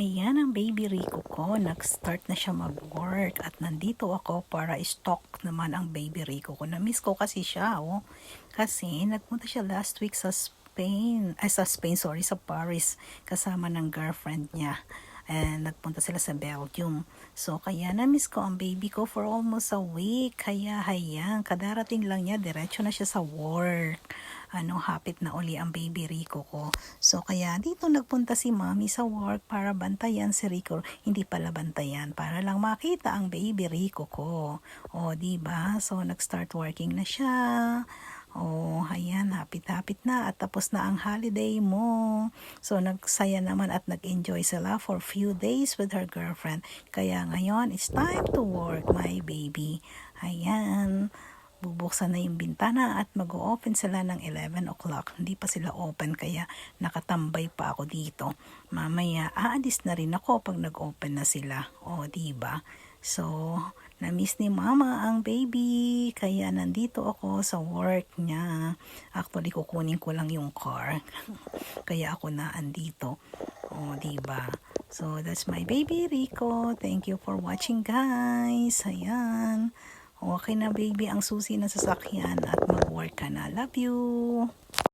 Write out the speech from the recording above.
Ayan ang baby Rico ko. Nag-start na siya mag-work. At nandito ako para stock naman ang baby Rico ko. Na-miss ko kasi siya, oh. Kasi nagpunta siya last week sa Spain. Ay, sa Spain, sorry, sa Paris. Kasama ng girlfriend niya. And nagpunta sila sa Belgium. So, kaya na-miss ko ang baby ko for almost a week. Kaya, hayang, kadarating lang niya, diretso na siya sa work. Ano, hapit na uli ang baby Rico ko. So, kaya dito nagpunta si mommy sa work para bantayan si Rico. Hindi pala bantayan, para lang makita ang baby Rico ko. O, ba? So, nag-start working na siya. Oh, ayan, hapit-hapit na at tapos na ang holiday mo. So, nagsaya naman at nag-enjoy sila for few days with her girlfriend. Kaya ngayon, it's time to work, my baby. Ayan, bubuksan na yung bintana at mag-open sila ng 11 o'clock. Hindi pa sila open kaya nakatambay pa ako dito. Mamaya, aalis na rin ako pag nag-open na sila. O, di ba? So, na-miss ni mama ang baby. Kaya nandito ako sa work niya. Actually, kukunin ko lang yung car. kaya ako na andito. O, di ba? So, that's my baby Rico. Thank you for watching, guys. Ayan. Okay na, baby, ang susi na sasakyan at mag-work ka na. Love you.